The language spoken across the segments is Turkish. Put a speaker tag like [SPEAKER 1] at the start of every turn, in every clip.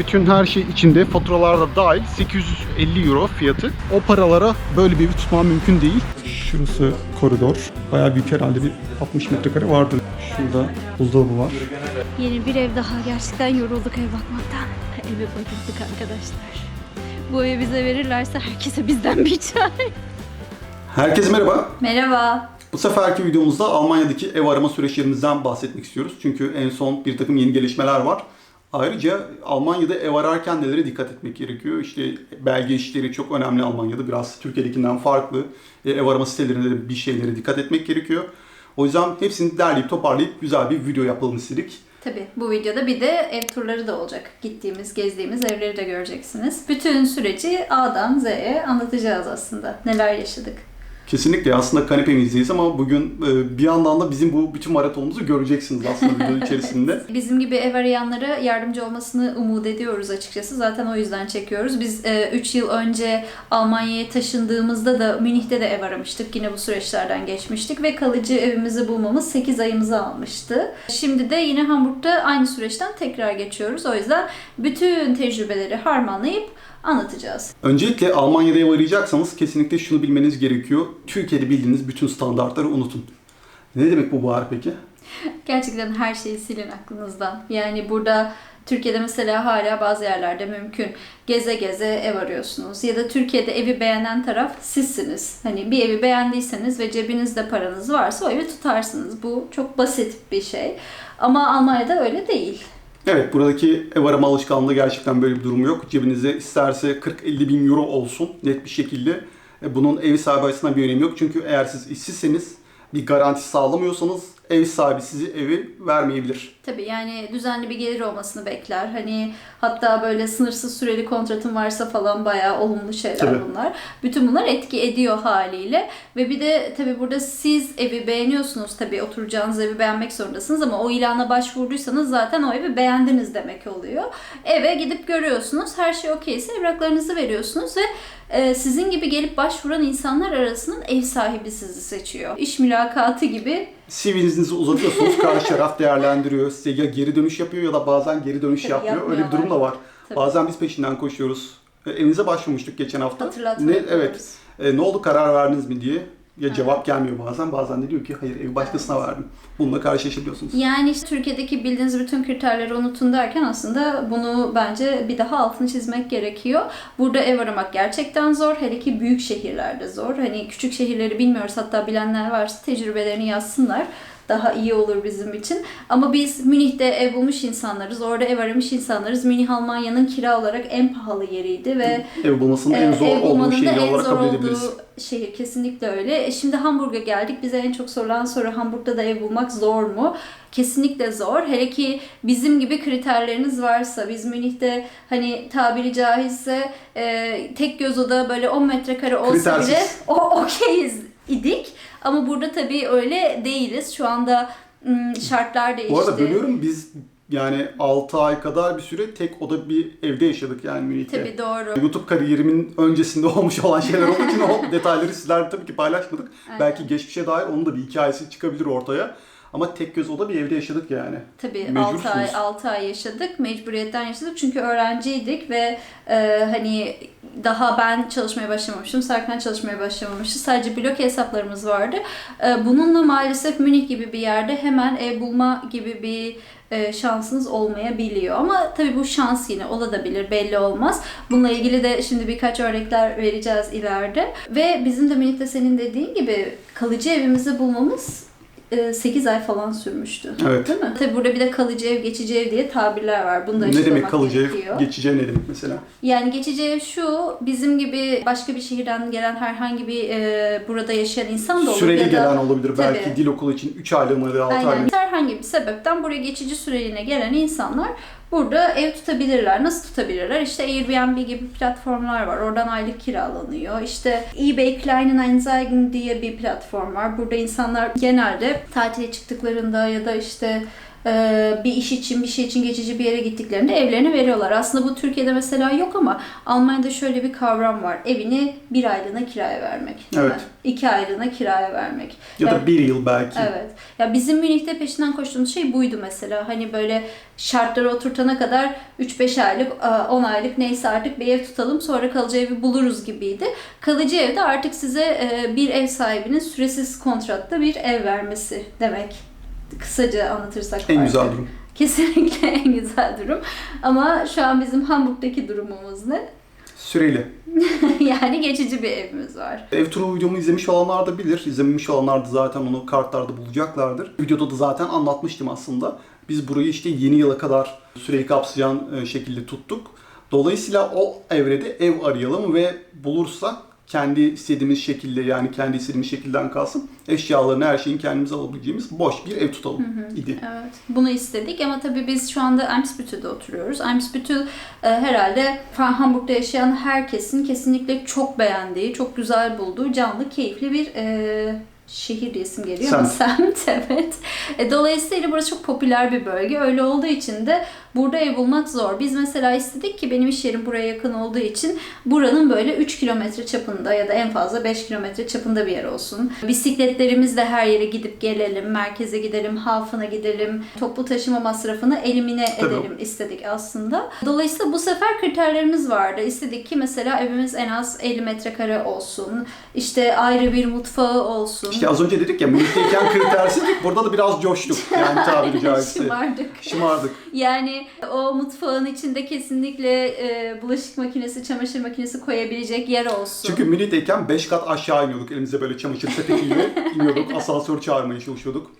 [SPEAKER 1] Bütün her şey içinde faturalarda dahil 850 euro fiyatı. O paralara böyle bir evi tutmam mümkün değil. Şurası koridor. Bayağı büyük herhalde bir 60 metrekare vardır. Şurada buzdolabı var.
[SPEAKER 2] Yeni bir ev daha. Gerçekten yorulduk ev bakmaktan. Evi bayıldık arkadaşlar. Bu evi bize verirlerse herkese bizden bir çay.
[SPEAKER 1] Herkese merhaba.
[SPEAKER 2] Merhaba.
[SPEAKER 1] Bu seferki videomuzda Almanya'daki ev arama süreçlerimizden bahsetmek istiyoruz. Çünkü en son bir takım yeni gelişmeler var. Ayrıca Almanya'da ev ararken nelere dikkat etmek gerekiyor? İşte belge işleri çok önemli Almanya'da. Biraz Türkiye'dekinden farklı. E, Ev arama sitelerinde de bir şeylere dikkat etmek gerekiyor. O yüzden hepsini derleyip toparlayıp güzel bir video yapalım istedik.
[SPEAKER 2] Tabii bu videoda bir de ev turları da olacak. Gittiğimiz, gezdiğimiz evleri de göreceksiniz. Bütün süreci A'dan Z'ye anlatacağız aslında. Neler yaşadık.
[SPEAKER 1] Kesinlikle aslında kanepemizdeyiz ama bugün e, bir yandan da bizim bu bütün maratonumuzu göreceksiniz aslında video içerisinde.
[SPEAKER 2] Bizim gibi ev arayanlara yardımcı olmasını umut ediyoruz açıkçası. Zaten o yüzden çekiyoruz. Biz 3 yıl önce Almanya'ya taşındığımızda da Münih'te de ev aramıştık. Yine bu süreçlerden geçmiştik ve kalıcı evimizi bulmamız 8 ayımızı almıştı. Şimdi de yine Hamburg'da aynı süreçten tekrar geçiyoruz. O yüzden bütün tecrübeleri harmanlayıp anlatacağız.
[SPEAKER 1] Öncelikle Almanya'da ev arayacaksanız kesinlikle şunu bilmeniz gerekiyor. Türkiye'de bildiğiniz bütün standartları unutun. Ne demek bu Bahar peki?
[SPEAKER 2] Gerçekten her şeyi silin aklınızdan. Yani burada Türkiye'de mesela hala bazı yerlerde mümkün. Geze geze ev arıyorsunuz. Ya da Türkiye'de evi beğenen taraf sizsiniz. Hani bir evi beğendiyseniz ve cebinizde paranız varsa o evi tutarsınız. Bu çok basit bir şey. Ama Almanya'da öyle değil.
[SPEAKER 1] Evet buradaki ev arama alışkanlığı gerçekten böyle bir durum yok. Cebinizde isterse 40-50 bin euro olsun net bir şekilde. E, Bunun ev sahibi açısından bir önemi yok. Çünkü eğer siz işsizseniz bir garanti sağlamıyorsanız ev sahibi sizi evi vermeyebilir.
[SPEAKER 2] Tabii yani düzenli bir gelir olmasını bekler. Hani hatta böyle sınırsız süreli kontratın varsa falan bayağı olumlu şeyler
[SPEAKER 1] Tabii.
[SPEAKER 2] bunlar. Bütün bunlar etki ediyor haliyle. Ve bir de tabii burada siz evi beğeniyorsunuz tabii oturacağınız evi beğenmek zorundasınız ama o ilana başvurduysanız zaten o evi beğendiniz demek oluyor. Eve gidip görüyorsunuz. Her şey okeyse evraklarınızı veriyorsunuz ve e, sizin gibi gelip başvuran insanlar arasının ev sahibi sizi seçiyor. İş mülakatı gibi
[SPEAKER 1] CV'nizi uzatıyorsunuz, karşı taraf değerlendiriyor. Size ya geri dönüş yapıyor ya da bazen geri dönüş
[SPEAKER 2] Tabii
[SPEAKER 1] yapmıyor. Öyle bir durum da var.
[SPEAKER 2] Tabii.
[SPEAKER 1] Bazen biz peşinden koşuyoruz. E, Evinize başvurmuştuk geçen hafta.
[SPEAKER 2] hatırlatma
[SPEAKER 1] Ne, evet. E, ne oldu karar verdiniz mi diye. Ya cevap gelmiyor bazen. Bazen de diyor ki hayır evi başkasına verdim. Bununla karşılaşabiliyorsunuz.
[SPEAKER 2] Yani işte Türkiye'deki bildiğiniz bütün kriterleri unutun derken aslında bunu bence bir daha altını çizmek gerekiyor. Burada ev aramak gerçekten zor. Hele ki büyük şehirlerde zor. Hani küçük şehirleri bilmiyoruz. Hatta bilenler varsa tecrübelerini yazsınlar. Daha iyi olur bizim için. Ama biz Münih'te ev bulmuş insanlarız. Orada ev aramış insanlarız. Münih Almanya'nın kira olarak en pahalı yeriydi ve
[SPEAKER 1] Ev bulmasının en
[SPEAKER 2] ee,
[SPEAKER 1] zor olduğu şehir
[SPEAKER 2] en
[SPEAKER 1] olarak kabul edebiliriz.
[SPEAKER 2] şehir kesinlikle öyle. E şimdi Hamburg'a geldik. Bize en çok sorulan soru Hamburg'da da ev bulmak zor mu? Kesinlikle zor. Hele ki bizim gibi kriterleriniz varsa, biz Münih'te hani tabiri caizse e, tek göz oda böyle 10 metrekare olsa
[SPEAKER 1] Kritersiz.
[SPEAKER 2] bile o okeyiz idik. Ama burada tabii öyle değiliz. Şu anda şartlar değişti.
[SPEAKER 1] Bu arada bölüyorum biz yani 6 ay kadar bir süre tek oda bir evde yaşadık yani Münih'te.
[SPEAKER 2] Tabii doğru.
[SPEAKER 1] YouTube kariyerimin öncesinde olmuş olan şeyler olduğu için o detayları sizlerle tabii ki paylaşmadık.
[SPEAKER 2] Aynen.
[SPEAKER 1] Belki geçmişe dair onun da bir hikayesi çıkabilir ortaya. Ama tek göz oda bir evde yaşadık yani.
[SPEAKER 2] Tabii
[SPEAKER 1] Mecbursunuz.
[SPEAKER 2] 6 ay 6 ay yaşadık. Mecburiyetten yaşadık. Çünkü öğrenciydik ve e, hani daha ben çalışmaya başlamamıştım. Serkan çalışmaya başlamamıştı. Sadece blok hesaplarımız vardı. E, bununla maalesef Münih gibi bir yerde hemen ev bulma gibi bir e, şansınız olmayabiliyor. Ama tabii bu şans yine olabilir belli olmaz. Bununla ilgili de şimdi birkaç örnekler vereceğiz ileride. Ve bizim de Münih'te senin dediğin gibi kalıcı evimizi bulmamız 8 ay falan sürmüştü.
[SPEAKER 1] Evet.
[SPEAKER 2] Değil mi? Tabii burada bir de kalıcı ev, geçici ev diye tabirler var. Bunu da
[SPEAKER 1] ne demek kalıcı
[SPEAKER 2] gerekiyor.
[SPEAKER 1] ev, geçici ev ne demek mesela?
[SPEAKER 2] Yani geçici ev şu, bizim gibi başka bir şehirden gelen herhangi bir e, burada yaşayan insan da olur.
[SPEAKER 1] Süreli
[SPEAKER 2] ya da,
[SPEAKER 1] gelen olabilir. Belki
[SPEAKER 2] Tabii.
[SPEAKER 1] dil okulu için 3 aylığına ya da 6
[SPEAKER 2] Aynen.
[SPEAKER 1] aylığına.
[SPEAKER 2] Herhangi bir sebepten buraya geçici süreliğine gelen insanlar burada ev tutabilirler. Nasıl tutabilirler? İşte Airbnb gibi platformlar var. Oradan aylık kiralanıyor. İşte eBay Kleinanzeigen diye bir platform var. Burada insanlar genelde tatile çıktıklarında ya da işte bir iş için, bir şey için geçici bir yere gittiklerinde evlerini veriyorlar. Aslında bu Türkiye'de mesela yok ama Almanya'da şöyle bir kavram var. Evini bir aylığına kiraya vermek.
[SPEAKER 1] Evet.
[SPEAKER 2] mi? İki aylığına kiraya vermek.
[SPEAKER 1] Ya
[SPEAKER 2] Ya-
[SPEAKER 1] da bir yıl belki.
[SPEAKER 2] Evet. Ya bizim Münih'te peşinden koştuğumuz şey buydu mesela. Hani böyle şartları oturtana kadar 3-5 aylık, e, 10 aylık neyse artık bir ev tutalım sonra kalıcı evi buluruz gibiydi. Kalıcı evde artık size e, bir ev sahibinin süresiz kontratta bir ev vermesi demek. Kısaca anlatırsak.
[SPEAKER 1] En
[SPEAKER 2] farkı.
[SPEAKER 1] güzel durum.
[SPEAKER 2] Kesinlikle en güzel durum. Ama şu an bizim Hamburg'daki durumumuz ne?
[SPEAKER 1] Süreli.
[SPEAKER 2] yani geçici bir evimiz var.
[SPEAKER 1] Ev turu videomu izlemiş olanlar da bilir. İzlememiş olanlar da zaten onu kartlarda bulacaklardır. Videoda da zaten anlatmıştım aslında. Biz burayı işte yeni yıla kadar süreyi kapsayan e, şekilde tuttuk. Dolayısıyla o evrede ev arayalım ve bulursak kendi istediğimiz şekilde yani kendi istediğimiz şekilden kalsın eşyalarını her şeyin kendimize alabileceğimiz boş bir ev tutalım idi.
[SPEAKER 2] Evet. Bunu istedik ama tabii biz şu anda Eimsbüttel'de oturuyoruz. Eimsbüttel e, herhalde Hamburg'da yaşayan herkesin kesinlikle çok beğendiği, çok güzel bulduğu canlı, keyifli bir e, şehir diye isim geliyor ama semt evet. E, dolayısıyla burası çok popüler bir bölge. Öyle olduğu için de burada ev bulmak zor. Biz mesela istedik ki benim iş yerim buraya yakın olduğu için buranın böyle 3 kilometre çapında ya da en fazla 5 kilometre çapında bir yer olsun. Bisikletlerimizle her yere gidip gelelim, merkeze gidelim, hafına gidelim, toplu taşıma masrafını elimine
[SPEAKER 1] Tabii.
[SPEAKER 2] edelim istedik aslında. Dolayısıyla bu sefer kriterlerimiz vardı. İstedik ki mesela evimiz en az 50 metrekare olsun, işte ayrı bir mutfağı olsun.
[SPEAKER 1] İşte az önce dedik ya Münih'teyken kritersizdik burada da biraz coştuk yani tabiri caizse.
[SPEAKER 2] Şımardık.
[SPEAKER 1] Şımardık.
[SPEAKER 2] Yani o mutfağın içinde kesinlikle e, bulaşık makinesi, çamaşır makinesi koyabilecek yer olsun.
[SPEAKER 1] Çünkü Münih'teyken 5 kat aşağı iniyorduk. Elimize böyle çamaşır sepetiyle iniyorduk. Asansör çağırmaya çalışıyorduk.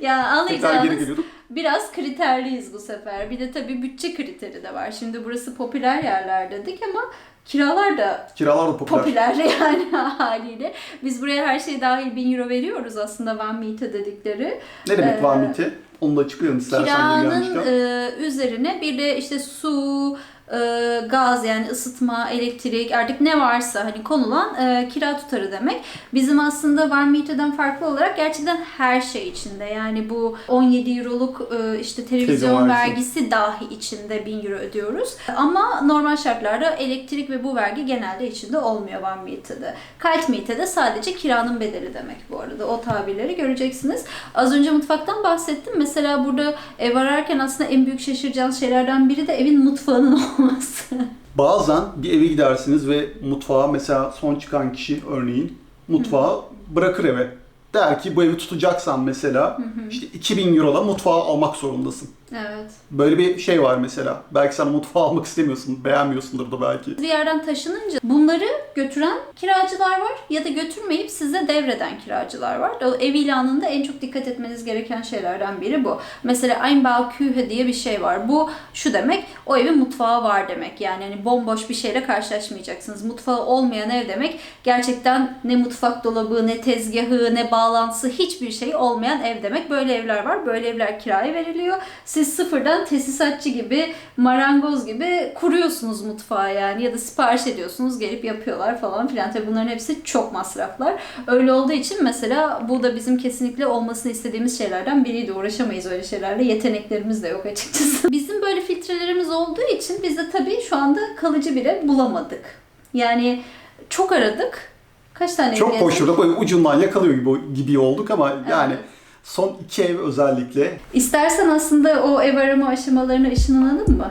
[SPEAKER 2] ya
[SPEAKER 1] Tekrar geri
[SPEAKER 2] anlayacağınız
[SPEAKER 1] geliyorduk.
[SPEAKER 2] biraz kriterliyiz bu sefer. Bir de tabii bütçe kriteri de var. Şimdi burası popüler yerler dedik ama kiralar da
[SPEAKER 1] Kiralar da popüler.
[SPEAKER 2] popüler yani haliyle. Biz buraya her şey dahil 1000 euro veriyoruz aslında Van Miete dedikleri.
[SPEAKER 1] Ne demek
[SPEAKER 2] Ee,
[SPEAKER 1] var miti? Onu da yeni
[SPEAKER 2] Kiranın e, üzerine bir de işte su, e, gaz yani ısıtma, elektrik artık ne varsa hani konulan e, kira tutarı demek. Bizim aslında Van Miete'den farklı olarak gerçekten her şey içinde. Yani bu 17 euroluk e, işte televizyon
[SPEAKER 1] vergisi.
[SPEAKER 2] dahi içinde 1000 euro ödüyoruz. Ama normal şartlarda elektrik ve bu vergi genelde içinde olmuyor Van Miete'de. Kalt Miete'de sadece kiranın bedeli demek bu arada. O tabirleri göreceksiniz. Az önce mutfaktan bahsettim. Mesela burada ev ararken aslında en büyük şaşıracağınız şeylerden biri de evin mutfağının olması.
[SPEAKER 1] Bazen bir eve gidersiniz ve mutfağa mesela son çıkan kişi örneğin mutfağı bırakır eve. Der ki bu evi tutacaksan mesela işte 2000 eurola mutfağı almak zorundasın.
[SPEAKER 2] Evet.
[SPEAKER 1] Böyle bir şey var mesela. Belki sen mutfağı almak istemiyorsun, beğenmiyorsundur da belki.
[SPEAKER 2] Bir yerden taşınınca bunları götüren kiracılar var ya da götürmeyip size devreden kiracılar var. O ev ilanında en çok dikkat etmeniz gereken şeylerden biri bu. Mesela Einbauküche diye bir şey var. Bu şu demek, o evin mutfağı var demek. Yani hani bomboş bir şeyle karşılaşmayacaksınız. Mutfağı olmayan ev demek gerçekten ne mutfak dolabı, ne tezgahı, ne bağlantısı hiçbir şey olmayan ev demek. Böyle evler var. Böyle evler kiraya veriliyor. Siz sıfırdan tesisatçı gibi, marangoz gibi kuruyorsunuz mutfağı yani ya da sipariş ediyorsunuz gelip yapıyorlar falan filan. Tabii bunların hepsi çok masraflar. Öyle olduğu için mesela bu da bizim kesinlikle olmasını istediğimiz şeylerden biriydi. Uğraşamayız öyle şeylerle. Yeteneklerimiz de yok açıkçası. Bizim böyle filtrelerimiz olduğu için biz de tabii şu anda kalıcı bir ev bulamadık. Yani çok aradık. Kaç tane
[SPEAKER 1] Çok koşturduk, ucundan yakalıyor gibi, gibi olduk ama yani
[SPEAKER 2] Evet.
[SPEAKER 1] Son iki ev özellikle
[SPEAKER 2] İstersen aslında o ev arama aşamalarına ışınlanalım mı?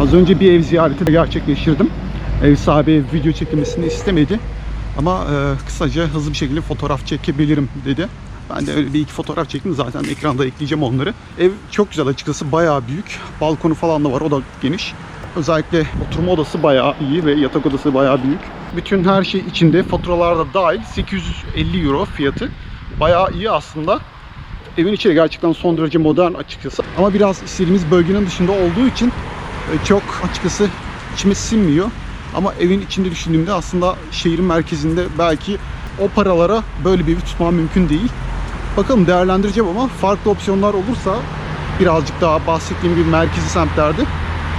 [SPEAKER 1] Az önce bir ev ziyareti de gerçekleştirdim. Ev sahibi video çekilmesini istemedi. Ama e, kısaca hızlı bir şekilde fotoğraf çekebilirim dedi. Ben de öyle bir iki fotoğraf çektim. Zaten ekranda ekleyeceğim onları. Ev çok güzel açıkçası. Bayağı büyük. Balkonu falan da var. O da geniş. Özellikle oturma odası bayağı iyi ve yatak odası bayağı büyük. Bütün her şey içinde faturalar da dahil 850 euro fiyatı. Bayağı iyi aslında. Evin içi de gerçekten son derece modern açıkçası. Ama biraz istediğimiz bölgenin dışında olduğu için e, çok açıkçası içime sinmiyor. Ama evin içinde düşündüğümde aslında şehrin merkezinde belki o paralara böyle bir evi tutmam mümkün değil. Bakalım değerlendireceğim ama farklı opsiyonlar olursa birazcık daha bahsettiğim gibi merkezi semtlerde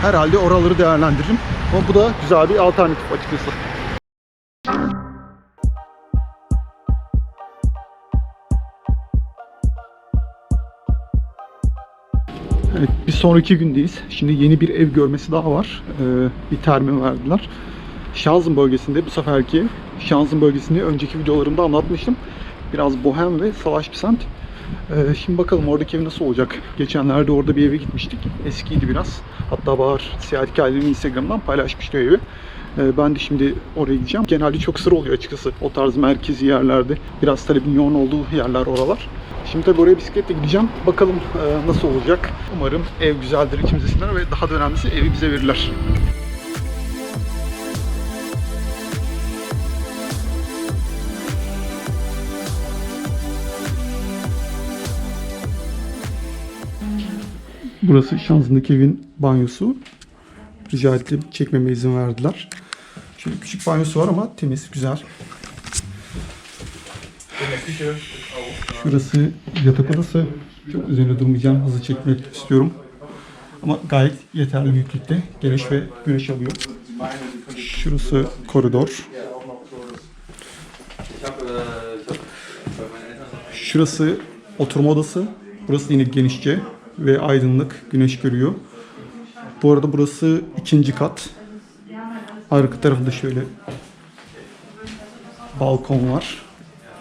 [SPEAKER 1] herhalde oraları değerlendiririm. Ama bu da güzel bir alternatif açıkçası. Evet, bir sonraki gündeyiz. Şimdi yeni bir ev görmesi daha var. Ee, bir termi verdiler. Şanzım bölgesinde bu seferki Şanzım bölgesini önceki videolarımda anlatmıştım. Biraz bohem ve salaş bir semt. Ee, şimdi bakalım oradaki ev nasıl olacak. Geçenlerde orada bir eve gitmiştik. Eskiydi biraz. Hatta Bahar Seyahat Hikayeleri'nin Instagram'dan paylaşmıştı evi. Ee, ben de şimdi oraya gideceğim. Genelde çok sıra oluyor açıkçası. O tarz merkezi yerlerde. Biraz talebin yoğun olduğu yerler oralar. Şimdi tabii oraya bisikletle gideceğim. Bakalım e, nasıl olacak. Umarım ev güzeldir, içimize siner ve daha da önemlisi evi bize verirler. Burası Şanzı'ndaki evin banyosu. Rica ettim, çekmeme izin verdiler. Şöyle küçük banyosu var ama temiz, güzel. Şurası yatak odası. Çok üzerine durmayacağım, hızlı çekmek istiyorum. Ama gayet yeterli büyüklükte. Geniş ve güneş alıyor. Şurası koridor. Şurası oturma odası. Burası yine genişçe ve aydınlık, güneş görüyor. Bu arada burası ikinci kat. Arka tarafında şöyle balkon var.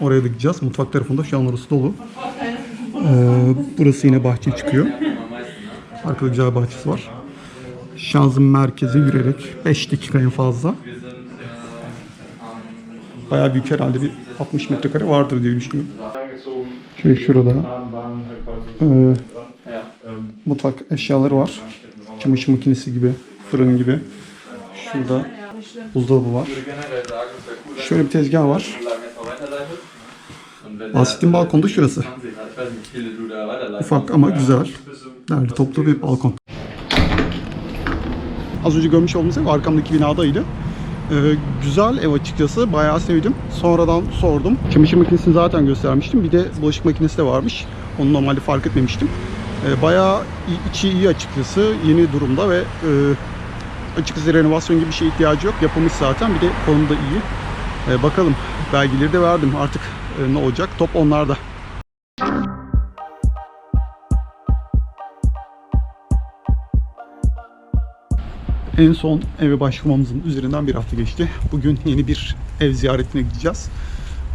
[SPEAKER 1] Oraya da gideceğiz. Mutfak tarafında şu an orası dolu. Ee, burası yine bahçe çıkıyor. Arkada güzel bahçesi var. Şanzın merkezi yürüyerek 5 dakika en fazla. Bayağı büyük herhalde bir 60 metrekare vardır diye düşünüyorum. Şöyle şurada e, mutfak eşyaları var. Çamaşır makinesi gibi, fırın gibi. Şurada buzdolabı var. Şöyle bir tezgah var. Bahsettiğim balkon da şurası. Ufak ama güzel. Derli toplu bir balkon. Az önce görmüş olduğunuz ev arkamdaki binadaydı. Ee, güzel ev açıkçası. Bayağı sevdim. Sonradan sordum. Çamaşır makinesini zaten göstermiştim. Bir de bulaşık makinesi de varmış. Onu normalde fark etmemiştim. Ee, bayağı içi iyi açıkçası. Yeni durumda ve e, açıkçası renovasyon gibi bir şeye ihtiyacı yok. Yapılmış zaten. Bir de konumu da iyi. Ee, bakalım. Belgeleri de verdim. Artık e, ne olacak? Top onlarda. En son eve başvurmamızın üzerinden bir hafta geçti. Bugün yeni bir ev ziyaretine gideceğiz.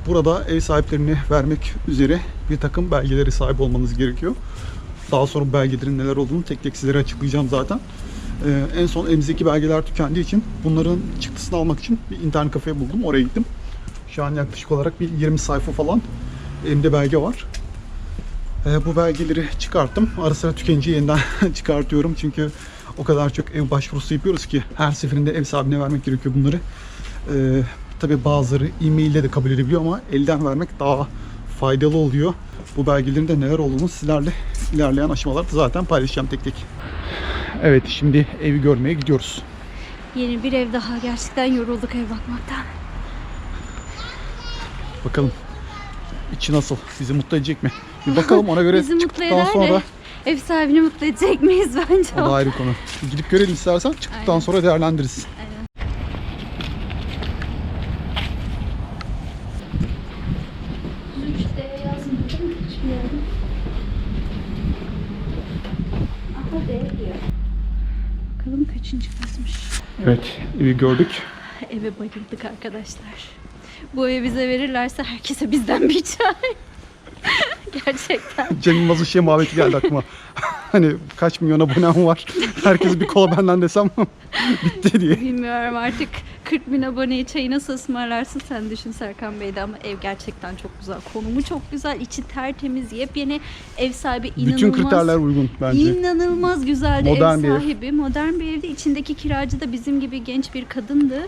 [SPEAKER 1] Burada ev sahiplerine vermek üzere bir takım belgeleri sahip olmanız gerekiyor. Daha sonra belgelerin neler olduğunu tek tek sizlere açıklayacağım zaten. Ee, en son elimizdeki belgeler tükendiği için bunların çıktısını almak için bir internet kafe buldum. Oraya gittim. Şu an yaklaşık olarak bir 20 sayfa falan elimde belge var. Ee, bu belgeleri çıkarttım. Ara sıra tükenince yeniden çıkartıyorum. Çünkü o kadar çok ev başvurusu yapıyoruz ki her seferinde ev sahibine vermek gerekiyor bunları. Ee, tabii bazıları e-mail'le de kabul edebiliyor ama elden vermek daha faydalı oluyor. Bu belgelerin de neler olduğunu sizlerle ilerleyen aşamalarda zaten paylaşacağım tek tek. Evet şimdi evi görmeye gidiyoruz.
[SPEAKER 2] Yeni bir ev daha. Gerçekten yorulduk ev bakmaktan.
[SPEAKER 1] Bakalım içi nasıl? Bizi mutlu edecek mi? Bir bakalım ona göre
[SPEAKER 2] Bizi mutlu
[SPEAKER 1] çıktıktan
[SPEAKER 2] eder
[SPEAKER 1] sonra
[SPEAKER 2] de ev sahibini mutlu edecek miyiz bence
[SPEAKER 1] o da ayrı konu. Gidip görelim istersen çıktıktan
[SPEAKER 2] Aynen.
[SPEAKER 1] sonra değerlendiririz.
[SPEAKER 2] İşte yazmadım hiçbir yerde. Aha D diyor. Bakalım kaçıncı kısmış.
[SPEAKER 1] Evet evi gördük.
[SPEAKER 2] Eve bayıldık arkadaşlar. Bu evi bize verirlerse herkese bizden bir çay. Gerçekten.
[SPEAKER 1] Cem Yılmaz'ın şey muhabbeti geldi aklıma. hani kaç milyon abonem var. Herkese bir kola benden desem bitti diye.
[SPEAKER 2] Bilmiyorum artık 40 bin aboneyi çayı nasıl ısmarlarsın sen düşün Serkan Bey'de ama ev gerçekten çok güzel. Konumu çok güzel, içi tertemiz, yepyeni ev sahibi inanılmaz.
[SPEAKER 1] Bütün kriterler uygun bence.
[SPEAKER 2] İnanılmaz güzeldi
[SPEAKER 1] Modern
[SPEAKER 2] ev sahibi. Modern bir evdi. İçindeki kiracı da bizim gibi genç bir kadındı.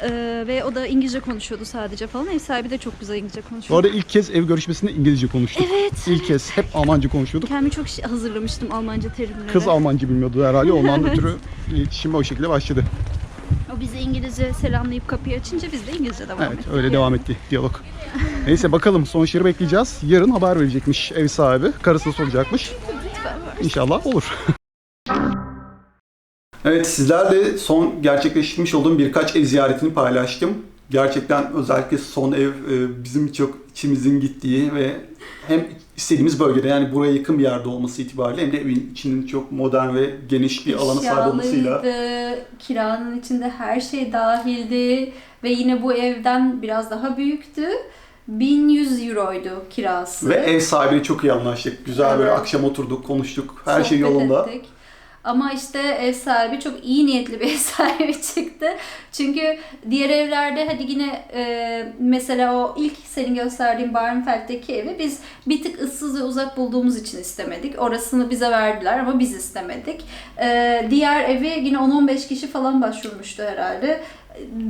[SPEAKER 2] Ee, ve o da İngilizce konuşuyordu sadece falan. Ev sahibi de çok güzel İngilizce
[SPEAKER 1] Bu
[SPEAKER 2] konuşuyordu.
[SPEAKER 1] arada ilk kez ev görüşmesinde İngilizce konuştuk.
[SPEAKER 2] Evet.
[SPEAKER 1] İlk kez hep Almanca konuşuyorduk.
[SPEAKER 2] Kendimi çok hazırlamıştım Almanca terimleri.
[SPEAKER 1] Kız Almanca bilmiyordu herhalde. Ondan ötürü iletişim o şekilde başladı.
[SPEAKER 2] O bizi İngilizce selamlayıp kapıyı açınca biz de İngilizce devam
[SPEAKER 1] Evet
[SPEAKER 2] ettik.
[SPEAKER 1] öyle devam etti diyalog. Neyse bakalım sonuçları bekleyeceğiz. Yarın haber verecekmiş ev sahibi. Karısı soracakmış. İnşallah olur. Evet sizlerle son gerçekleştirmiş olduğum birkaç ev ziyaretini paylaştım. Gerçekten özellikle son ev e, bizim çok içimizin gittiği ve hem istediğimiz bölgede yani buraya yakın bir yerde olması itibariyle hem de evin içinin çok modern ve geniş bir alana sahip olmasıyla
[SPEAKER 2] kiranın içinde her şey dahildi ve yine bu evden biraz daha büyüktü. 1100 euroydu kirası.
[SPEAKER 1] ve ev sahibiyle çok iyi anlaştık. Güzel böyle
[SPEAKER 2] Evet.
[SPEAKER 1] akşam oturduk, konuştuk. Her şey
[SPEAKER 2] Sohbet
[SPEAKER 1] yolunda.
[SPEAKER 2] ettik. Ama işte ev sahibi çok iyi niyetli bir ev sahibi çıktı. Çünkü diğer evlerde hadi yine e, mesela o ilk senin gösterdiğin Barnfeld'deki evi biz bir tık ıssız ve uzak bulduğumuz için istemedik. Orasını bize verdiler ama biz istemedik. E, diğer evi yine 10-15 kişi falan başvurmuştu herhalde.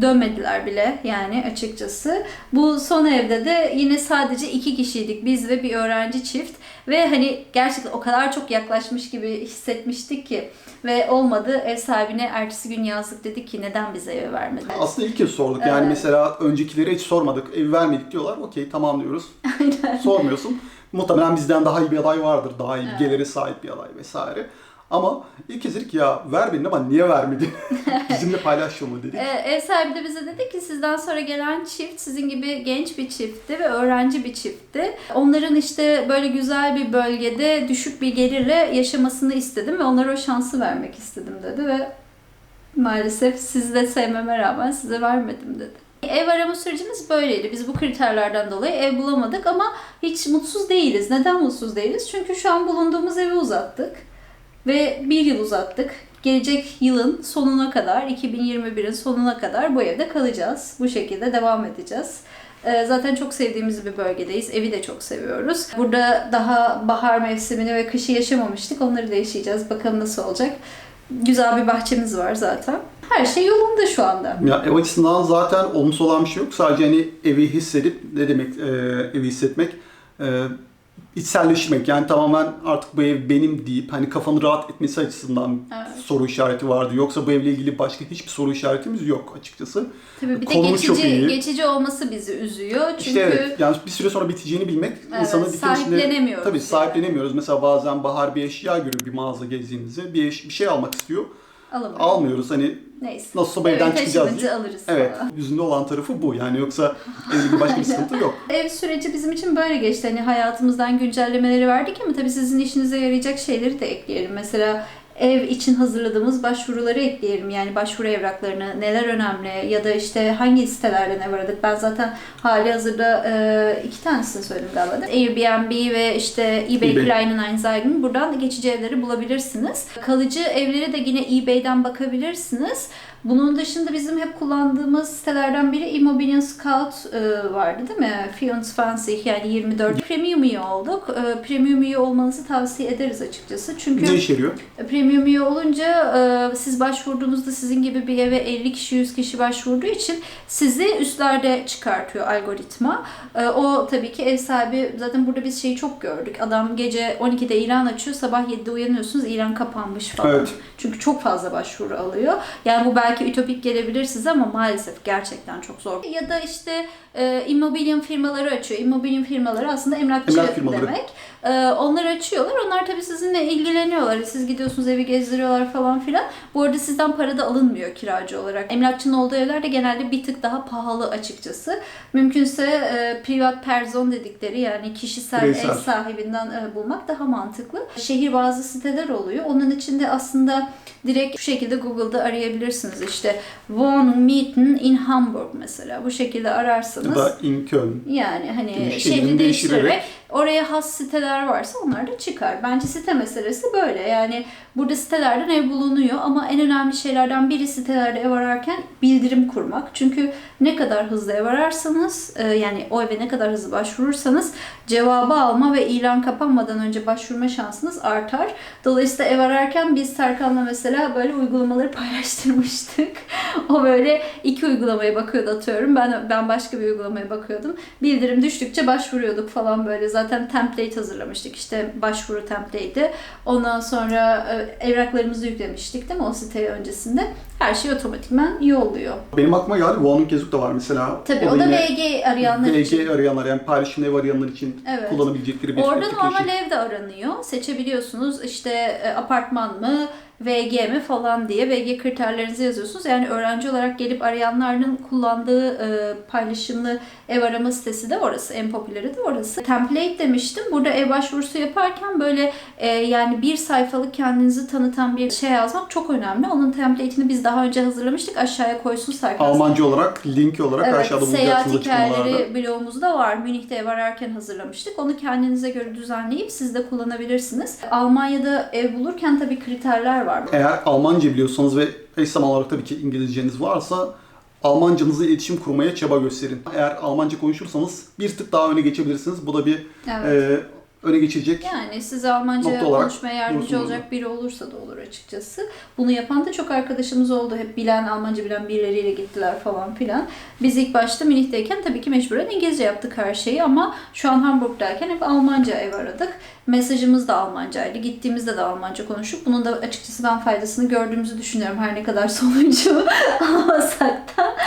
[SPEAKER 2] Dönmediler bile yani açıkçası. Bu son evde de yine sadece iki kişiydik. Biz ve bir öğrenci çift. Ve hani gerçekten o kadar çok yaklaşmış gibi hissetmiştik ki. Ve olmadı. Ev sahibine ertesi gün yazdık dedik ki neden bize ev vermedi?
[SPEAKER 1] Aslında ilk kez sorduk. Yani
[SPEAKER 2] Evet.
[SPEAKER 1] mesela öncekileri hiç sormadık. Ev vermedik diyorlar. Okey tamam diyoruz. Sormuyorsun. Muhtemelen bizden daha iyi bir aday vardır. Daha iyi
[SPEAKER 2] Evet.
[SPEAKER 1] geliri sahip bir aday vesaire. Ama dedik ya vermedin ama niye vermedin? Bizimle paylaşıyor mu dedik.
[SPEAKER 2] Ee, ev sahibi de bize dedi ki sizden sonra gelen çift sizin gibi genç bir çiftti ve öğrenci bir çiftti. Onların işte böyle güzel bir bölgede düşük bir gelirle yaşamasını istedim ve onlara o şansı vermek istedim dedi ve maalesef sizi de sevmeme rağmen size vermedim dedi. Ev arama sürecimiz böyleydi. Biz bu kriterlerden dolayı ev bulamadık ama hiç mutsuz değiliz. Neden mutsuz değiliz? Çünkü şu an bulunduğumuz evi uzattık. Ve bir yıl uzattık. Gelecek yılın sonuna kadar, 2021'in sonuna kadar bu evde kalacağız. Bu şekilde devam edeceğiz. Ee, Zaten çok sevdiğimiz bir bölgedeyiz. Evi de çok seviyoruz. Burada daha bahar mevsimini ve kışı yaşamamıştık. Onları da yaşayacağız. Bakalım nasıl olacak. Güzel bir bahçemiz var zaten. Her şey yolunda şu anda.
[SPEAKER 1] Ya ev açısından zaten olumsuz olan bir şey yok. Sadece hani evi hissedip ne demek e, evi hissetmek? E, içselleşmek. Yani tamamen artık bu ev benim deyip hani kafanı rahat etmesi açısından
[SPEAKER 2] Evet.
[SPEAKER 1] soru işareti vardı. Yoksa bu evle ilgili başka hiçbir soru işaretimiz yok açıkçası.
[SPEAKER 2] Tabii bir de
[SPEAKER 1] Konumuz çok
[SPEAKER 2] geçici,
[SPEAKER 1] iyi.
[SPEAKER 2] geçici olması bizi üzüyor. Çünkü
[SPEAKER 1] İşte evet, yani bir süre sonra biteceğini bilmek
[SPEAKER 2] Evet,
[SPEAKER 1] bitirişinde...
[SPEAKER 2] sahiplenemiyoruz
[SPEAKER 1] Tabii
[SPEAKER 2] yani.
[SPEAKER 1] sahiplenemiyoruz. Mesela bazen Bahar bir eşya görüyor bir mağaza gezdiğimizde. Bir, eş- bir şey almak istiyor.
[SPEAKER 2] Alamıyoruz.
[SPEAKER 1] Almıyoruz. Hani
[SPEAKER 2] Neyse.
[SPEAKER 1] nasılsa bu evden
[SPEAKER 2] Evi
[SPEAKER 1] çıkacağız diye.
[SPEAKER 2] alırız
[SPEAKER 1] Evet,
[SPEAKER 2] falan.
[SPEAKER 1] yüzünde olan tarafı bu. Yani yoksa evle ilgili başka bir sıkıntı yok.
[SPEAKER 2] Ev süreci bizim için böyle geçti. Hani hayatımızdan güncellemeleri verdik ama tabii sizin işinize yarayacak şeyleri de ekleyelim. Mesela ev için hazırladığımız başvuruları ekleyelim. Yani başvuru evraklarını, neler önemli ya da işte hangi sitelerden ev aradık. Ben zaten hali hazırda e, iki tanesini söyledim galiba. Airbnb ve işte eBay,
[SPEAKER 1] eBay.
[SPEAKER 2] Kleinanzeigen buradan geçici evleri bulabilirsiniz. Kalıcı evleri de yine eBay'den bakabilirsiniz. Bunun dışında bizim hep kullandığımız sitelerden biri Immobilien Scout e, vardı değil mi? 24 yani 24. Premium üye olduk. E, Premium üye olmanızı tavsiye ederiz açıkçası. Çünkü
[SPEAKER 1] Ne işe yarıyor?
[SPEAKER 2] Premium üye olunca e, siz başvurduğunuzda sizin gibi bir eve 50 kişi 100 kişi başvurduğu için sizi üstlerde çıkartıyor algoritma. O tabii ki ev sahibi zaten burada biz şeyi çok gördük. Adam gece 12'de ilan açıyor sabah 7'de uyanıyorsunuz ilan kapanmış falan.
[SPEAKER 1] Evet.
[SPEAKER 2] Çünkü çok fazla başvuru alıyor. Yani bu belki ütopik gelebilir size ama maalesef gerçekten çok zor. Ya da işte e, immobilyon firmaları açıyor. Immobilyon firmaları aslında emlakçı
[SPEAKER 1] Emlak firmaları.
[SPEAKER 2] demek. E, onları açıyorlar. Onlar tabii sizinle ilgileniyorlar. Siz gidiyorsunuz evi gezdiriyorlar falan filan. Bu arada sizden para da alınmıyor kiracı olarak. Emlakçının olduğu evler de genelde bir tık daha pahalı açıkçası. Mümkünse e, privat person dedikleri yani kişisel
[SPEAKER 1] Bireysel.
[SPEAKER 2] ev sahibinden e, bulmak daha mantıklı. Şehir bazı siteler oluyor. Onun içinde aslında direkt şu şekilde Google'da arayabilirsiniz. İşte Wohnung mieten in Hamburg mesela. Bu şekilde
[SPEAKER 1] Ya
[SPEAKER 2] ararsanız
[SPEAKER 1] da in Köln.
[SPEAKER 2] yani hani şehri değiştirerek. Oraya has siteler varsa onlar da çıkar. Bence site meselesi böyle. Yani burada sitelerden ev bulunuyor ama en önemli şeylerden biri sitelerde ev ararken bildirim kurmak. Çünkü ne kadar hızlı ev ararsanız e, yani o eve ne kadar hızlı başvurursanız cevabı alma ve ilan kapanmadan önce başvurma şansınız artar. Dolayısıyla ev ararken biz Serkan'la mesela böyle uygulamaları paylaştırmıştık. o böyle iki uygulamaya bakıyordu atıyorum. Ben ben başka bir uygulamaya bakıyordum. Bildirim düştükçe başvuruyorduk falan böyle. Zaten template hazırlamıştık. İşte başvuru template'i. Ondan sonra e, evraklarımızı yüklemiştik değil mi o siteye öncesinde. Her şey otomatikman yolluyor.
[SPEAKER 1] Benim aklıma geldi. Wohnung Gezuk da var mesela.
[SPEAKER 2] Tabii o da
[SPEAKER 1] yine
[SPEAKER 2] VG arayanlar için.
[SPEAKER 1] VG arayanlar yani paylaşım ev arayanlar için
[SPEAKER 2] Evet.
[SPEAKER 1] kullanabilecekleri bir
[SPEAKER 2] Orada normal ev de aranıyor. Seçebiliyorsunuz işte e, apartman mı, VG mi falan diye VG kriterlerinizi yazıyorsunuz. Yani öğrenci olarak gelip arayanların kullandığı e, paylaşımlı ev arama sitesi de orası. En popüleri de orası. Template demiştim. Burada ev başvurusu yaparken böyle e, yani bir sayfalık kendinizi tanıtan bir şey yazmak çok önemli. Onun template'ini biz daha önce hazırlamıştık. Aşağıya koysun Serkan.
[SPEAKER 1] Almanca olarak, linki olarak
[SPEAKER 2] Evet,
[SPEAKER 1] aşağıda
[SPEAKER 2] seyahat
[SPEAKER 1] bulacaksınız açıklamalarda.
[SPEAKER 2] hikayeleri blogumuzda var. Münih'te ev ararken hazırlamıştık. Onu kendinize göre düzenleyip siz de kullanabilirsiniz. Almanya'da ev bulurken tabii kriterler var.
[SPEAKER 1] Eğer Almanca biliyorsanız ve eş zamanlı olarak tabii ki İngilizceniz varsa Almancanızla iletişim kurmaya çaba gösterin. Eğer Almanca konuşursanız bir tık daha öne geçebilirsiniz. Bu da bir
[SPEAKER 2] Evet.
[SPEAKER 1] e, öne geçecek.
[SPEAKER 2] Yani size Almanca konuşmaya yardımcı olacak biri olursa da olur açıkçası. Bunu yapan da çok arkadaşımız oldu. Hep bilen, Almanca bilen birileriyle gittiler falan filan. Biz ilk başta Münih'teyken tabii ki mecburen İngilizce yaptık her şeyi ama şu an Hamburg'dayken hep Almanca ev aradık. Mesajımız da Almancaydı. Gittiğimizde de Almanca konuşup bunun da açıkçası ben faydasını gördüğümüzü düşünüyorum. Her ne kadar sonucu almasak da.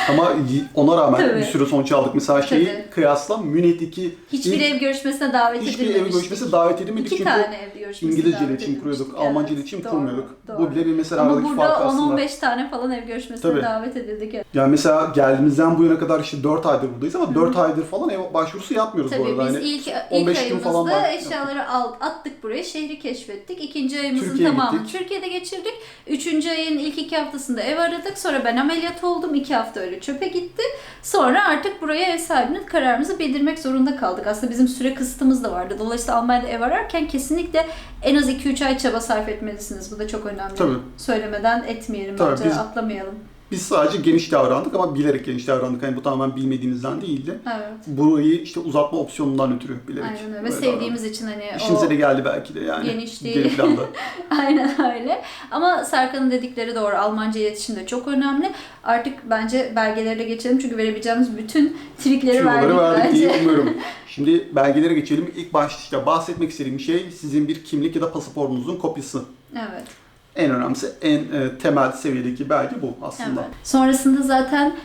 [SPEAKER 1] Ama ona rağmen
[SPEAKER 2] Tabii.
[SPEAKER 1] bir sürü sonuç aldık. Mesela şeyi
[SPEAKER 2] Tabii.
[SPEAKER 1] kıyasla Münih'teki
[SPEAKER 2] Hiçbir
[SPEAKER 1] ilk-
[SPEAKER 2] ev görüşmesine davet
[SPEAKER 1] hiçbir ev
[SPEAKER 2] edilmemiştik.
[SPEAKER 1] görüşmesine davet edilmedik
[SPEAKER 2] İki
[SPEAKER 1] çünkü
[SPEAKER 2] tane ev görüşmesine
[SPEAKER 1] İngilizce
[SPEAKER 2] davet
[SPEAKER 1] iletişim kuruyorduk.
[SPEAKER 2] edilmiştik.
[SPEAKER 1] Almanca
[SPEAKER 2] Evet,
[SPEAKER 1] iletişim
[SPEAKER 2] doğru,
[SPEAKER 1] kurmuyorduk.
[SPEAKER 2] doğru.
[SPEAKER 1] Bu bile bir mesela
[SPEAKER 2] Ama
[SPEAKER 1] aradaki fark
[SPEAKER 2] burada
[SPEAKER 1] aslında.
[SPEAKER 2] 10-15 tane falan ev görüşmesine
[SPEAKER 1] Tabii.
[SPEAKER 2] davet edildik.
[SPEAKER 1] Yani mesela geldiğimizden bu yana kadar işte 4 aydır buradayız ama 4 aydır falan ev başvurusu yapmıyoruz bu
[SPEAKER 2] Tabii
[SPEAKER 1] arada.
[SPEAKER 2] biz
[SPEAKER 1] Hani
[SPEAKER 2] ilk, ilk
[SPEAKER 1] 15 gün falan
[SPEAKER 2] ayımızda eşyaları al, attık buraya, şehri keşfettik. İkinci ayımızın
[SPEAKER 1] Türkiye'ye
[SPEAKER 2] tamamını
[SPEAKER 1] gittik.
[SPEAKER 2] Türkiye'de geçirdik. Üçüncü ayın ilk iki haftasında ev aradık. Sonra ben ameliyat oldum. iki hafta öyle çöpe gitti. Sonra artık buraya ev sahibinin kararımızı bildirmek zorunda kaldık. Aslında bizim süre kısıtımız da vardı. Dolayısıyla Almanya'da ev ararken kesinlikle en az 2-3 ay çaba sarf etmelisiniz. Bu da çok önemli.
[SPEAKER 1] Tabii.
[SPEAKER 2] Söylemeden etmeyelim
[SPEAKER 1] Tabii,
[SPEAKER 2] bence
[SPEAKER 1] biz-
[SPEAKER 2] atlamayalım.
[SPEAKER 1] Biz sadece geniş davrandık ama bilerek geniş davrandık. Hani bu tamamen bilmediğimizden değildi.
[SPEAKER 2] Evet.
[SPEAKER 1] Burayı işte uzatma opsiyonundan ötürü bilerek.
[SPEAKER 2] Aynen öyle. Ve sevdiğimiz için hani
[SPEAKER 1] davrandık. İşimize
[SPEAKER 2] o
[SPEAKER 1] de geldi belki de yani.
[SPEAKER 2] geniş değil.
[SPEAKER 1] Geri planda.
[SPEAKER 2] Aynen öyle. Ama Serkan'ın dedikleri doğru. Almanca iletişim de çok önemli. Artık bence belgelere de geçelim çünkü verebileceğimiz bütün trikleri verdik,
[SPEAKER 1] verdik
[SPEAKER 2] bence.
[SPEAKER 1] diye umuyorum. Şimdi belgelere geçelim. İlk başta bahsetmek istediğim şey sizin bir kimlik ya da pasaportunuzun kopyası.
[SPEAKER 2] Evet.
[SPEAKER 1] En önemlisi, en e, temel seviyedeki belge bu aslında.
[SPEAKER 2] Evet. Sonrasında zaten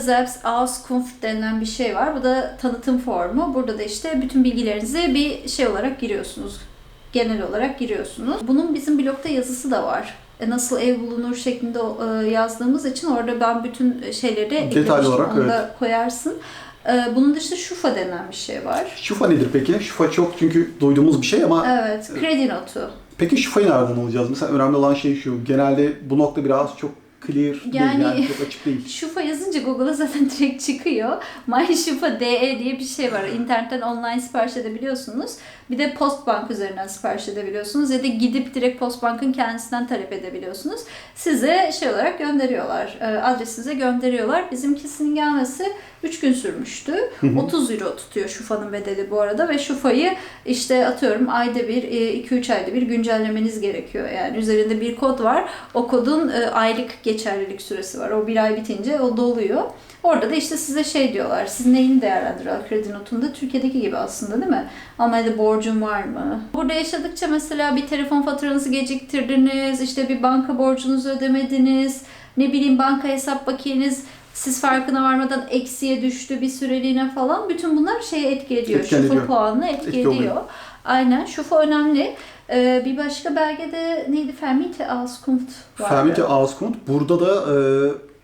[SPEAKER 2] selbst Auskunft denilen bir şey var. Bu da tanıtım formu. Burada da işte bütün bilgilerinizi bir şey olarak giriyorsunuz. Genel olarak giriyorsunuz. Bunun bizim blogda yazısı da var. E, Nasıl ev bulunur şeklinde e, yazdığımız için orada ben bütün şeyleri de
[SPEAKER 1] Detaylı olarak,
[SPEAKER 2] Onu da koyarsın. E, Bunun dışında şufa denen bir şey var.
[SPEAKER 1] Şufa nedir peki? Şufa çok çünkü duyduğumuz bir şey ama
[SPEAKER 2] Evet, kredi notu.
[SPEAKER 1] Peki şufayı nereden alacağız? Mesela önemli olan şey şu. Genelde bu nokta biraz çok clear
[SPEAKER 2] Yani-
[SPEAKER 1] değil yani çok açık değil.
[SPEAKER 2] Şufa yazınca Google'a zaten direkt çıkıyor. MyShufa.de diye bir şey var. İnternetten online sipariş edebiliyorsunuz. Bir de Postbank üzerinden sipariş edebiliyorsunuz. Ya da gidip direkt Postbank'ın kendisinden talep edebiliyorsunuz. Size şey olarak gönderiyorlar. e, Adresinize gönderiyorlar. Bizimkisinin gelmesi 3 gün sürmüştü. 30 euro tutuyor Şufa'nın bedeli bu arada ve Şufa'yı işte atıyorum ayda bir, 2-3 ayda bir güncellemeniz gerekiyor. Yani üzerinde bir kod var. O kodun e, aylık geçerlilik süresi var. O bir ay bitince o doluyor. Orada da işte size şey diyorlar. Siz neyini değerlendiriyorlar kredi notunda? Türkiye'deki gibi aslında değil mi? Almanya'da borcun var mı? Burada yaşadıkça mesela bir telefon faturanızı geciktirdiniz, işte bir banka borcunuzu ödemediniz, ne bileyim banka hesap bakiyeniz siz farkına varmadan eksiye düştü bir süreliğine falan. Bütün bunlar şeye etki ediyor.
[SPEAKER 1] Etki ediyor.
[SPEAKER 2] Şufa puanını etki,
[SPEAKER 1] Etki oluyor.
[SPEAKER 2] ediyor. Aynen. Şufa önemli. Ee, bir başka belgede neydi? Vermiete Auskunft vardı.
[SPEAKER 1] Fermite Auskunft. Burada da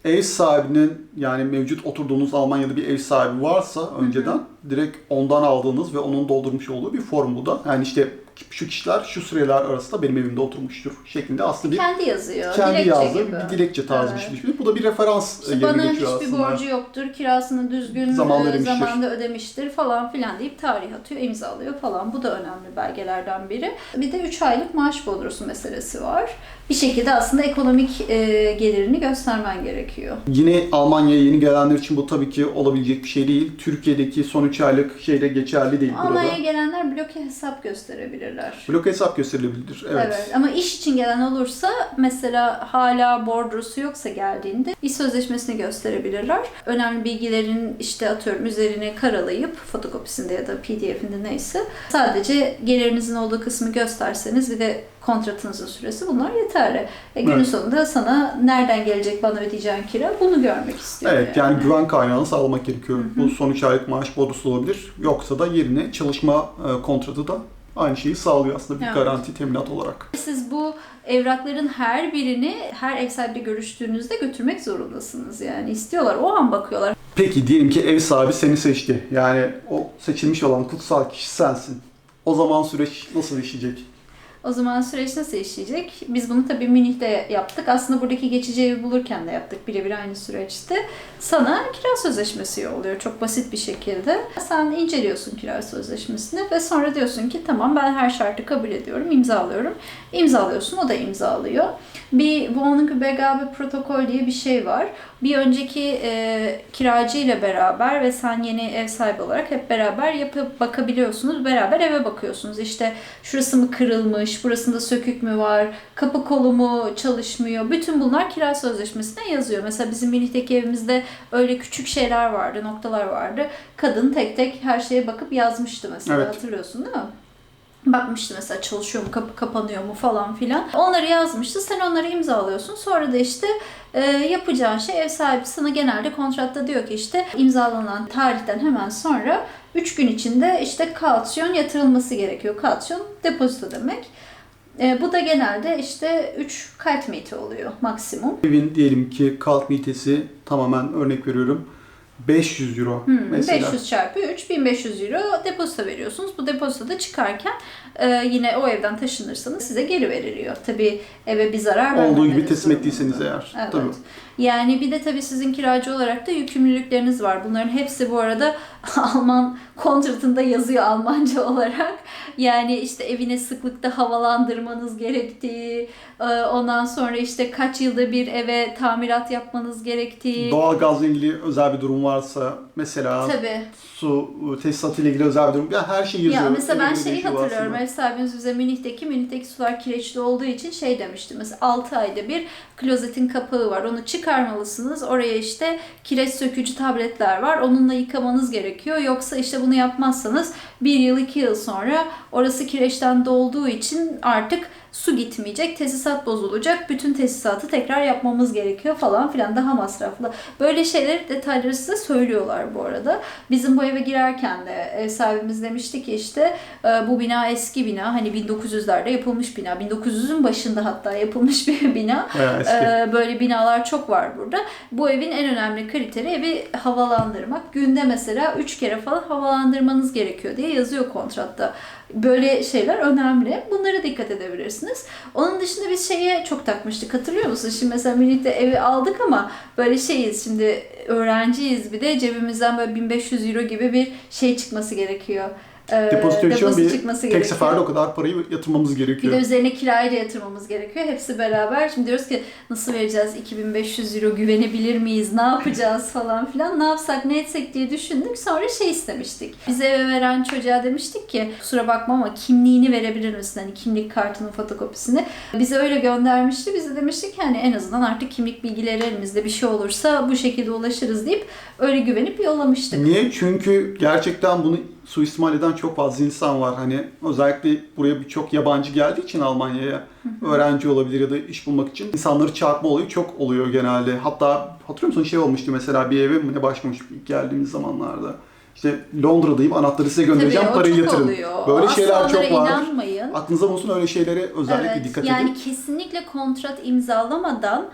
[SPEAKER 1] e, ev sahibinin yani mevcut oturduğunuz Almanya'da bir ev sahibi varsa önceden direkt ondan aldığınız ve onun doldurmuş olduğu bir form bu da. Yani işte şu kişiler şu süreler arasında benim evimde oturmuştur şeklinde aslında bir
[SPEAKER 2] Kendi yazıyor.
[SPEAKER 1] kendi
[SPEAKER 2] dilekçe
[SPEAKER 1] yazdığı
[SPEAKER 2] gibi.
[SPEAKER 1] bir dilekçe tarzı bir
[SPEAKER 2] Evet.
[SPEAKER 1] şey düşünün. Bu da bir referans
[SPEAKER 2] İşte
[SPEAKER 1] yerine
[SPEAKER 2] bana
[SPEAKER 1] geçiyor
[SPEAKER 2] hiçbir
[SPEAKER 1] aslında.
[SPEAKER 2] borcu yoktur, kirasını düzgün
[SPEAKER 1] Zamanında
[SPEAKER 2] e,
[SPEAKER 1] ödemiştir.
[SPEAKER 2] zamanda ödemiştir falan filan deyip tarih atıyor, imzalıyor falan. Bu da önemli belgelerden biri. Bir de 3 aylık maaş bodrosu meselesi var. Bir şekilde aslında ekonomik e, gelirini göstermen gerekiyor.
[SPEAKER 1] Yine Almanya'ya yeni gelenler için bu tabii ki olabilecek bir şey değil. Türkiye'deki son 3 aylık şeyde geçerli değil burada.
[SPEAKER 2] Almanya'ya gelenler bloke hesap gösterebilirler.
[SPEAKER 1] Blok hesap gösterilebilir. Evet.
[SPEAKER 2] Evet. Ama iş için gelen olursa mesela hala bordrosu yoksa geldiğinde iş sözleşmesini gösterebilirler. Önemli bilgilerin işte atıyorum üzerine karalayıp fotokopisinde ya da pdf'inde neyse sadece gelirinizin olduğu kısmı gösterseniz bir de kontratınızın süresi bunlar yeterli. E, günün
[SPEAKER 1] Evet.
[SPEAKER 2] sonunda sana nereden gelecek bana ödeyeceğin kira bunu görmek istiyor.
[SPEAKER 1] Evet yani güven kaynağını sağlamak gerekiyor.
[SPEAKER 2] Hı hı.
[SPEAKER 1] Bu son 3 aylık maaş bonusu olabilir. Yoksa da yerine çalışma e, kontratı da aynı şeyi sağlıyor aslında bir
[SPEAKER 2] Evet.
[SPEAKER 1] garanti teminat olarak.
[SPEAKER 2] Siz bu evrakların her birini her ev sahibiyle görüştüğünüzde götürmek zorundasınız yani istiyorlar o an bakıyorlar.
[SPEAKER 1] Peki diyelim ki ev sahibi seni seçti. Yani o seçilmiş olan kutsal kişi sensin. O zaman süreç nasıl işleyecek?
[SPEAKER 2] O zaman süreç nasıl işleyecek? Biz bunu tabii Münih'te yaptık. Aslında buradaki geçici evi bulurken de yaptık birebir aynı süreçte. Sana kira sözleşmesi yolluyor çok basit bir şekilde. Sen inceliyorsun kira sözleşmesini ve sonra diyorsun ki tamam ben her şartı kabul ediyorum, imzalıyorum. İmzalıyorsun, o da imzalıyor. Bir Wohnungsübergabe protokol diye bir şey var. Bir önceki e, kiracı ile beraber ve sen yeni ev sahibi olarak hep beraber yapıp bakabiliyorsunuz. Beraber eve bakıyorsunuz. İşte şurası mı kırılmış, burasında sökük mü var, kapı kolu mu çalışmıyor. Bütün bunlar kira sözleşmesine yazıyor. Mesela bizim Münih'teki evimizde öyle küçük şeyler vardı, noktalar vardı. Kadın tek tek her şeye bakıp yazmıştı mesela
[SPEAKER 1] Evet.
[SPEAKER 2] hatırlıyorsun değil mi? Bakmıştı mesela çalışıyor mu, kapı kapanıyor mu falan filan. Onları yazmıştı. Sen onları imzalıyorsun. Sonra da işte e, yapacağın şey ev sahibi sana genelde kontratta diyor ki işte imzalanan tarihten hemen sonra 3 gün içinde işte kausiyon yatırılması gerekiyor. Kausiyon depozito demek. E, bu da genelde işte 3 kaltmiyeti oluyor maksimum.
[SPEAKER 1] Evin diyelim ki kalk mitesi tamamen örnek veriyorum 500 euro
[SPEAKER 2] Hmm,
[SPEAKER 1] mesela.
[SPEAKER 2] 500 çarpı 3 1500 euro depozito veriyorsunuz. Bu depozito da çıkarken e, yine o evden taşınırsanız size geri veriliyor. Tabii eve bir zarar
[SPEAKER 1] Olduğu gibi teslim ettiyseniz eğer.
[SPEAKER 2] Evet.
[SPEAKER 1] Tabii.
[SPEAKER 2] Yani bir de tabii sizin kiracı olarak da yükümlülükleriniz var. Bunların hepsi bu arada Alman kontratında yazıyor Almanca olarak. Yani işte evine sıklıkta havalandırmanız gerektiği, e, ondan sonra işte kaç yılda bir eve tamirat yapmanız gerektiği.
[SPEAKER 1] Doğalgazla ilgili özel bir durum varsa mesela
[SPEAKER 2] Tabii.
[SPEAKER 1] su tesisatı ile ilgili özel bir durum. Ya her şey yazıyor.
[SPEAKER 2] Ya mesela ben şeyi
[SPEAKER 1] değişiyor
[SPEAKER 2] hatırlıyorum.
[SPEAKER 1] aslında.
[SPEAKER 2] Ev sahibimiz bize Münih'teki, Münih'teki sular kireçli olduğu için şey demişti. Mesela 6 ayda bir klozetin kapağı var. Onu çıkarmalısınız. Oraya işte kireç sökücü tabletler var. Onunla yıkamanız gerekiyor. Yoksa işte bunu yapmazsanız bir yıl iki yıl sonra orası kireçten dolduğu için artık su gitmeyecek, tesisat bozulacak. Bütün tesisatı tekrar yapmamız gerekiyor falan filan daha masraflı. Böyle şeyleri detayları size söylüyorlar bu arada. Bizim bu eve girerken de ev sahibimiz demişti ki işte e, bu bina eski bina hani 1900'lerde yapılmış bina 1900'ün başında hatta yapılmış bir bina
[SPEAKER 1] eski.
[SPEAKER 2] Ee, böyle binalar çok var burada. Bu evin en önemli kriteri evi havalandırmak. Günde mesela 3 kere falan havalandırmanız gerekiyor diye yazıyor kontratta. Böyle şeyler önemli. Bunlara dikkat edebilirsiniz. Onun dışında biz şeye çok takmıştık. Hatırlıyor musun? Şimdi mesela Münih'te evi aldık ama böyle şeyiz şimdi öğrenciyiz bir de cebimizden böyle 1500 euro gibi bir şey çıkması gerekiyor. Ee,
[SPEAKER 1] Depozito için bir
[SPEAKER 2] çıkması
[SPEAKER 1] tek
[SPEAKER 2] gerekiyor.
[SPEAKER 1] seferde o kadar parayı yatırmamız
[SPEAKER 2] Bir
[SPEAKER 1] gerekiyor.
[SPEAKER 2] de üzerine kirayı da yatırmamız gerekiyor. Hepsi beraber. Şimdi diyoruz ki nasıl vereceğiz 2500 euro güvenebilir miyiz? Ne yapacağız falan filan. Ne yapsak ne etsek diye düşündük. Sonra şey istemiştik. Bize eve veren çocuğa demiştik ki kusura bakma ama kimliğini verebilir misin? Hani kimlik kartının fotokopisini. Bize öyle göndermişti. Biz de demiştik ki hani en azından artık kimlik bilgileri elimizde bir şey olursa bu şekilde ulaşırız deyip öyle güvenip yollamıştık.
[SPEAKER 1] Niye? Çünkü gerçekten bunu suistimal eden çok fazla insan var. Hani özellikle buraya birçok yabancı geldiği için Almanya'ya öğrenci olabilir ya da iş bulmak için insanları çarpma olayı çok oluyor genelde. Hatta hatırlıyor musun şey olmuştu mesela bir eve mi ne başlamış geldiğimiz zamanlarda. İşte Londra'dayım anahtarı size göndereceğim
[SPEAKER 2] Tabii
[SPEAKER 1] parayı yatırın.
[SPEAKER 2] oluyor.
[SPEAKER 1] Böyle
[SPEAKER 2] Asla
[SPEAKER 1] şeyler çok var.
[SPEAKER 2] inanmayın.
[SPEAKER 1] Aklınıza bulunsun öyle şeylere özellikle
[SPEAKER 2] Evet,
[SPEAKER 1] dikkat
[SPEAKER 2] yani
[SPEAKER 1] edin.
[SPEAKER 2] kesinlikle kontrat imzalamadan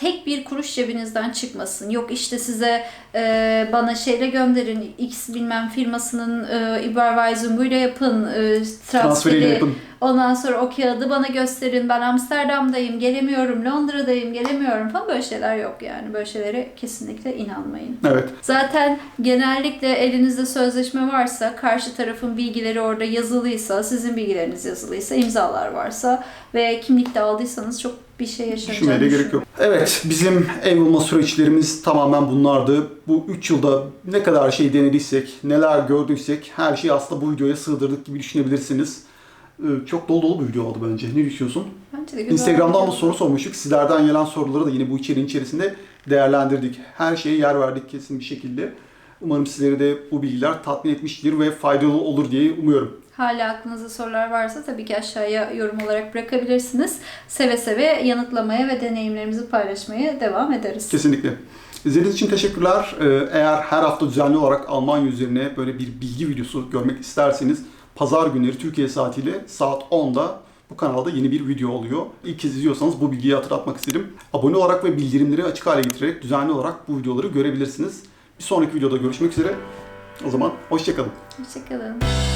[SPEAKER 2] tek bir kuruş cebinizden çıkmasın. Yok işte size e, bana şeyle gönderin X bilmem firmasının e, Überweisung'uyla yapın e,
[SPEAKER 1] Transferiyle
[SPEAKER 2] transferi.
[SPEAKER 1] yapın.
[SPEAKER 2] Ondan sonra o kağıdı bana gösterin. Ben Amsterdam'dayım, gelemiyorum. Londra'dayım, gelemiyorum falan böyle şeyler yok yani. Böyle şeylere kesinlikle inanmayın.
[SPEAKER 1] Evet.
[SPEAKER 2] Zaten genellikle elinizde sözleşme varsa, karşı tarafın bilgileri orada yazılıysa, sizin bilgileriniz yazılıysa, imzalar varsa ve kimlik de aldıysanız çok bir şey
[SPEAKER 1] Düşünmeye
[SPEAKER 2] yaşanacağını
[SPEAKER 1] de gerek yok. Evet, bizim ev bulma süreçlerimiz tamamen bunlardı. Bu 3 yılda ne kadar şey denediysek, neler gördüysek her şeyi aslında bu videoya sığdırdık gibi düşünebilirsiniz. Ee, Çok dolu dolu bir video oldu bence. Ne düşünüyorsun?
[SPEAKER 2] Bence de güzel
[SPEAKER 1] Instagram'dan da soru sormuştuk. Sizlerden gelen soruları da yine bu içeriğin içerisinde değerlendirdik. Her şeye yer verdik kesin bir şekilde. Umarım sizleri de bu bilgiler tatmin etmiştir ve faydalı olur diye umuyorum.
[SPEAKER 2] Hala aklınızda sorular varsa tabii ki aşağıya yorum olarak bırakabilirsiniz. Seve seve yanıtlamaya ve deneyimlerimizi paylaşmaya devam ederiz.
[SPEAKER 1] Kesinlikle. İzlediğiniz için teşekkürler. Ee, Eğer her hafta düzenli olarak Almanya üzerine böyle bir bilgi videosu görmek isterseniz pazar günleri Türkiye saatiyle saat 10'da bu kanalda yeni bir video oluyor. İlk kez izliyorsanız bu bilgiyi hatırlatmak istedim. Abone olarak ve bildirimleri açık hale getirerek düzenli olarak bu videoları görebilirsiniz. Bir sonraki videoda görüşmek üzere. O zaman hoşçakalın.
[SPEAKER 2] Hoşçakalın.